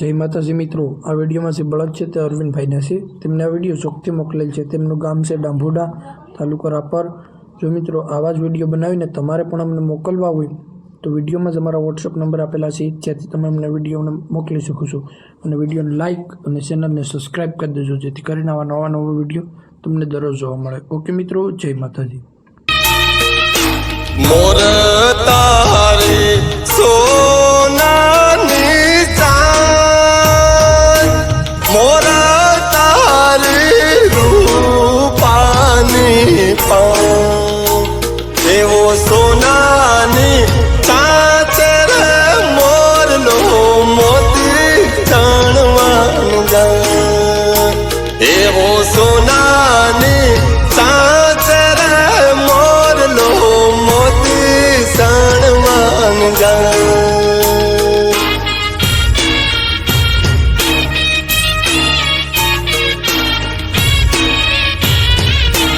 જય માતાજી મિત્રો, આ વિડીયોમાં જે બળદ છે તે અરવિંદભાઈના છે. તેમને આ વીડિયો ચોખ્ખી મોકલેલ છે. તેમનું ગામ છે ડાંભોડા, તાલુકો રાપર. જો મિત્રો, આવા જ વીડિયો બનાવીને તમારે પણ અમને મોકલવા હોય, તો વિડીયોમાં જ અમારા વોટ્સઅપ નંબર આપેલા છે. જ્યાંથી તમે અમને વિડીયોને મોકલી શકો છો. અને વિડીયોને લાઇક અને ચેનલને સબસ્ક્રાઈબ કરી દેજો, જેથી કરીને આવા નવા નવા વીડિયો તમને દરરોજ જોવા મળે. ઓકે મિત્રો, જય માતાજી. મોર ગયો એવો સોનાને સાચર મોરલો મોતી સણ માન ગયો